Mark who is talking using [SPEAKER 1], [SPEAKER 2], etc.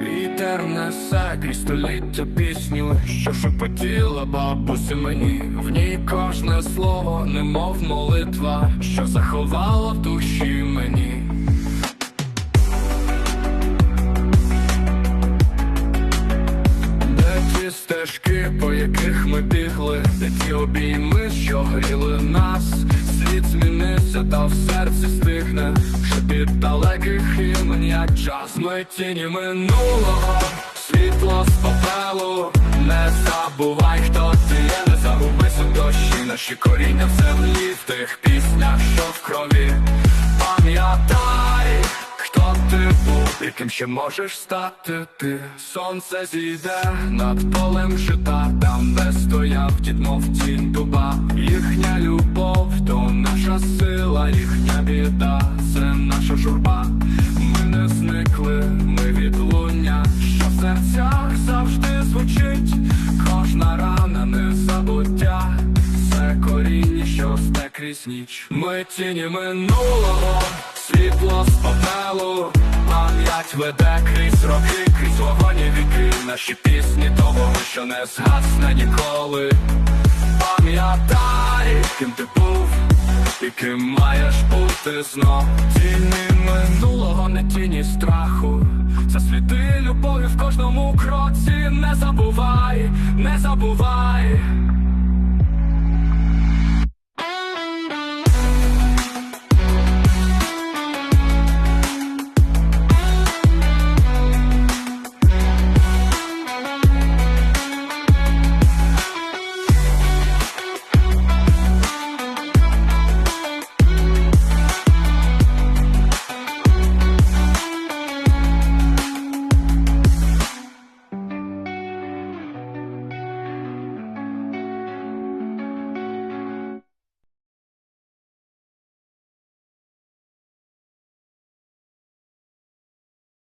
[SPEAKER 1] Вітер несе крізь століття пісню, що шепотіла бабуся мені. В ній кожне слово, немов молитва, що заховала в душі мені. Де ті стежки, по яких ми бігли, де ті обійми, що гріли нас, світ та в серці стигне, шепіт далеких імен, як час ми тіні минулого, світло з попелу, не забувай, хто ти є, не загубись у дощі, наші коріння в землі, в тих піснях, що в крові, пам'ятай. Хто ти був, яким ще можеш стати ти? Сонце зійде над полем жита, там де стояв дід, мов тінь їхня біда, це наша журба. Ми не зникли, ми відлуння, що в серцях завжди звучить. Кожна рана не забуття, це коріння, що сте крізь ніч. Ми тіні минулого, світло з попелу, пам'ять веде крізь роки, крізь вогоні віки, наші пісні того, що не згасне ніколи. Пам'ятай, ким ти був, і ким маєш бути знов. Тіні минулого, не тіні страху. Засвіти любові в кожному кроці. Не забувай, не забувай.